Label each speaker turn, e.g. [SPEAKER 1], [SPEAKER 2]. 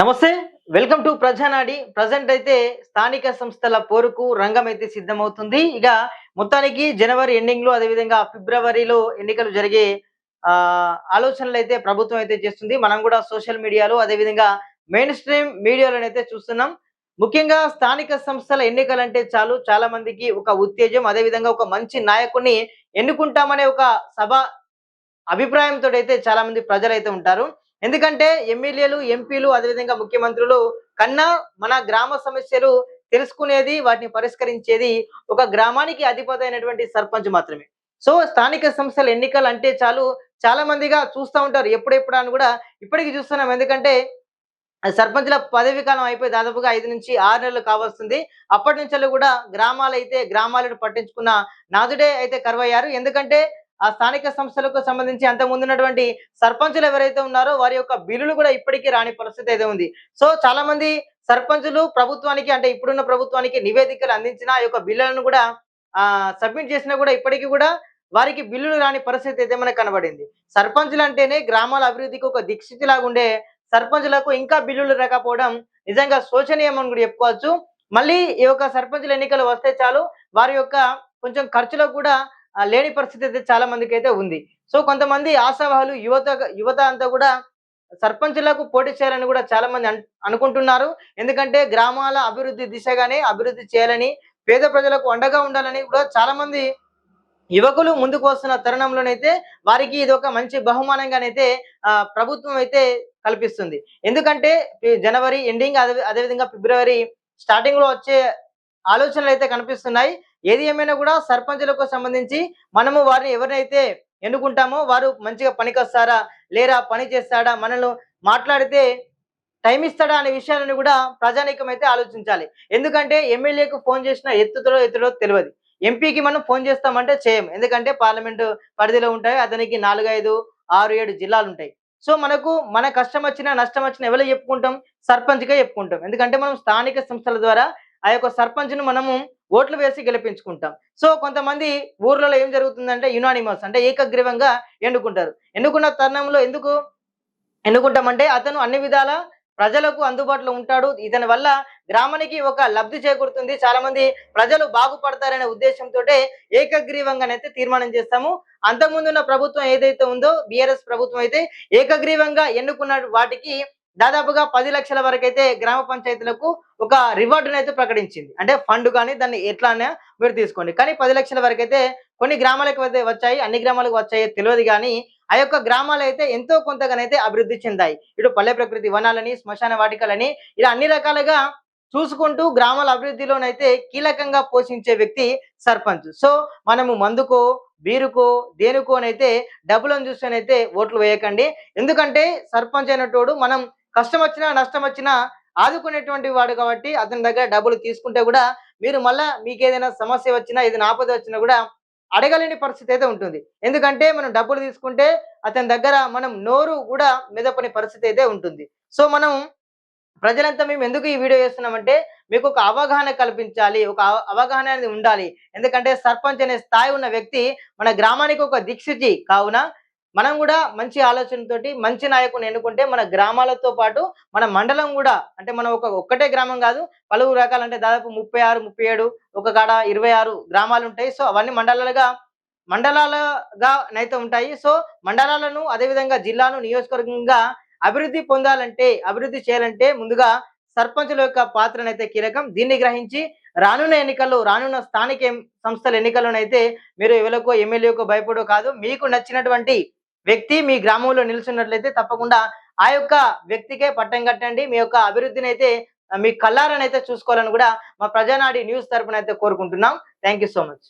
[SPEAKER 1] నమస్తే welcome to ప్రజానాడి. Present అయితే స్థానిక సంస్థల పోరుకు రంగం అయితే సిద్ధమవుతుంది. ఇక మొత్తానికి జనవరి ఎండింగ్లో అదేవిధంగా ఫిబ్రవరిలో ఎన్నికలు జరిగే ఆ ఆలోచనలు అయితే ప్రభుత్వం అయితే చేస్తుంది. మనం కూడా సోషల్ మీడియాలో అదేవిధంగా మెయిన్ స్ట్రీమ్ మీడియాలోనైతే చూస్తున్నాం. ముఖ్యంగా స్థానిక సంస్థల ఎన్నికలంటే చాలు చాలా మందికి ఒక ఉత్తేజం అదేవిధంగా ఒక మంచి నాయకుడిని ఎన్నుకుంటామనే ఒక సభ అభిప్రాయంతో అయితే చాలా మంది ప్రజలైతే ఉంటారు. ఎందుకంటే ఎమ్మెల్యేలు ఎంపీలు అదేవిధంగా ముఖ్యమంత్రులు కన్నా మన గ్రామ సమస్యలు తెలుసుకునేది వాటిని పరిష్కరించేది ఒక గ్రామానికి అధిపతి అయినటువంటి సర్పంచ్ మాత్రమే. సో స్థానిక సంస్థల ఎన్నికలు అంటే చాలు చాలా మందిగా చూస్తూ ఉంటారు ఎప్పుడెప్పుడు అని కూడా ఇప్పటికీ చూస్తున్నాం. ఎందుకంటే సర్పంచ్ల పదవి కాలం అయిపోయి దాదాపుగా ఐదు నుంచి ఆరు నెలలు కావస్తుంది అప్పటి నుంచి కూడా గ్రామాలు అయితే గ్రామాలను పట్టించుకున్న నాదుడే అయితే కరువయ్యారు. ఎందుకంటే ఆ స్థానిక సంస్థలకు సంబంధించి అంత ముందున్నటువంటి సర్పంచులు ఎవరైతే ఉన్నారో వారి యొక్క బిల్లులు కూడా ఇప్పటికీ రాని పరిస్థితి అయితే ఉంది. సో చాలా మంది సర్పంచులు ప్రభుత్వానికి అంటే ఇప్పుడున్న ప్రభుత్వానికి నివేదికలు అందించిన ఆ యొక్క బిల్లులను కూడా ఆ సబ్మిట్ చేసినా కూడా ఇప్పటికీ కూడా వారికి బిల్లులు రాని పరిస్థితి అయితే మనకు కనబడింది. సర్పంచులు అంటేనే గ్రామాల అభివృద్ధికి ఒక దిక్సితి ఉండే సర్పంచులకు ఇంకా బిల్లులు రాకపోవడం నిజంగా శోచనీయం అని కూడా చెప్పుకోవచ్చు. మళ్ళీ ఈ యొక్క సర్పంచుల ఎన్నికలు వస్తే చాలు వారి యొక్క కొంచెం ఖర్చులో కూడా లేని పరిస్థితి అయితే చాలా మందికి అయితే ఉంది. సో కొంతమంది ఆశావాహులు యువత యువత అంతా కూడా సర్పంచులకు పోటీ చేయాలని కూడా చాలా మంది అనుకుంటున్నారు. ఎందుకంటే గ్రామాల అభివృద్ధి దిశగానే అభివృద్ధి చేయాలని పేద ప్రజలకు అండగా ఉండాలని కూడా చాలా మంది యువకులు ముందుకు వస్తున్న తరుణంలోనైతే వారికి ఇది ఒక మంచి బహుమానంగానైతే ఆ, ప్రభుత్వం అయితే కల్పిస్తుంది. ఎందుకంటే జనవరి ఎండింగ్ అదే అదేవిధంగా ఫిబ్రవరి స్టార్టింగ్లో వచ్చే ఆలోచనలు అయితే కనిపిస్తున్నాయి. ఏది ఏమైనా కూడా సర్పంచులకు సంబంధించి మనము వారిని ఎవరినైతే ఎన్నుకుంటామో వారు మంచిగా పనికొస్తారా? లేరా? పని చేస్తాడా? మనల్ని మాట్లాడితే టైం ఇస్తాడా అనే విషయాలను కూడా ప్రజానీకం అయితే ఆలోచించాలి. ఎందుకంటే ఎమ్మెల్యేకు ఫోన్ చేసిన ఎత్తుతో ఎత్తుడో తెలియదు. ఎంపీకి మనం ఫోన్ చేస్తామంటే చేయం. ఎందుకంటే పార్లమెంట్ పరిధిలో ఉంటాయి. అతనికి నాలుగైదు ఆరు ఏడు జిల్లాలు ఉంటాయి. సో మనకు మన కష్టం వచ్చినా నష్టం వచ్చినా ఎవరు చెప్పుకుంటాం? సర్పంచ్గా చెప్పుకుంటాం. ఎందుకంటే మనం స్థానిక సంస్థల ద్వారా ఆ యొక్క సర్పంచ్ను మనము ఓట్లు వేసి గెలిపించుకుంటాం. సో కొంతమంది ఊర్లలో ఏం జరుగుతుందంటే యునానిమస్ అంటే ఏకగ్రీవంగా ఎన్నుకుంటారు. ఎన్నుకున్న తరుణంలో ఎందుకు ఎన్నుకుంటామంటే అతను అన్ని విధాల ప్రజలకు అందుబాటులో ఉంటాడు. ఇతని వల్ల గ్రామానికి ఒక లబ్ధి చేకూరుతుంది. చాలా మంది ప్రజలు బాగుపడతారనే ఉద్దేశంతో ఏకగ్రీవంగానైతే తీర్మానం చేస్తాము. అంతకుముందున్న ప్రభుత్వం ఏదైతే ఉందో బిఆర్ఎస్ ప్రభుత్వం అయితే ఏకగ్రీవంగా ఎన్నుకున్న వాటికి దాదాపుగా పది లక్షల వరకు అయితే గ్రామ పంచాయతీలకు ఒక రివార్డును అయితే ప్రకటించింది. అంటే ఫండ్ కానీ దాన్ని ఎట్లా మీరు తీసుకోండి. కానీ పది లక్షల వరకు అయితే కొన్ని గ్రామాలకు అయితే వచ్చాయి అన్ని గ్రామాలకు వచ్చాయో తెలియదు కానీ ఆ యొక్క గ్రామాలు అయితే ఎంతో కొంతగానైతే అభివృద్ధి చెందాయి. ఇటు పల్లె ప్రకృతి వనాలని శ్మశాన వాటికలని ఇలా అన్ని రకాలుగా చూసుకుంటూ గ్రామాల అభివృద్ధిలోనైతే కీలకంగా పోషించే వ్యక్తి సర్పంచ్. సో మనము మందుకో బీరుకో దేనికోనైతే డబ్బులను చూస్తేనైతే ఓట్లు వేయకండి. ఎందుకంటే సర్పంచ్ అయినటోడు మనం కష్టం వచ్చినా నష్టం వచ్చినా ఆదుకునేటువంటి వాడు కాబట్టి అతని దగ్గర డబ్బులు తీసుకుంటే కూడా మీరు మళ్ళా మీకు ఏదైనా సమస్య వచ్చినా ఏదైనా ఆపద వచ్చినా కూడా అడగలేని పరిస్థితి అయితే ఉంటుంది. ఎందుకంటే మనం డబ్బులు తీసుకుంటే అతని దగ్గర మనం నోరు కూడా మెదపని పరిస్థితి అయితే ఉంటుంది. సో మనం ప్రజలంతా మేము ఎందుకు ఈ వీడియో చేస్తున్నామంటే మీకు ఒక అవగాహన కల్పించాలి. ఒక అవగాహన అనేది ఉండాలి. ఎందుకంటే సర్పంచ్ అనే స్థాయి ఉన్న వ్యక్తి మన గ్రామానికి ఒక దిక్సూచి కావున మనం కూడా మంచి ఆలోచనతోటి మంచి నాయకుని ఎన్నుకుంటే మన గ్రామాలతో పాటు మన మండలం కూడా అంటే మనం ఒక ఒక్కటే గ్రామం కాదు పలువురు రకాలు అంటే దాదాపు ముప్పై ఆరు ముప్పై ఏడు ఒక కాడ ఇరవై ఆరు గ్రామాలు ఉంటాయి. సో అవన్నీ మండలాలుగా మండలాలుగా నైతే ఉంటాయి. సో మండలాలను అదేవిధంగా జిల్లాను నియోజకవర్గంగా అభివృద్ధి పొందాలంటే అభివృద్ధి చేయాలంటే ముందుగా సర్పంచుల యొక్క పాత్రనైతే కీలకం. దీన్ని గ్రహించి రానున్న ఎన్నికల్లో రానున్న స్థానిక సంస్థల ఎన్నికల్లోనైతే మీరు ఎవరికో ఎమ్మెల్యేకో భయపడో కాదు మీకు నచ్చినటువంటి వ్యక్తి మీ గ్రామంలో నిల్చున్నట్లయితే తప్పకుండా ఆ యొక్క వ్యక్తికే పట్టం కట్టండి. మీ యొక్క అభివృద్ధిని అయితే మీ కళ్ళారనైతే చూసుకోవాలని కూడా మా ప్రజానాడి న్యూస్ తరపున అయితే కోరుకుంటున్నాం. Thank so much.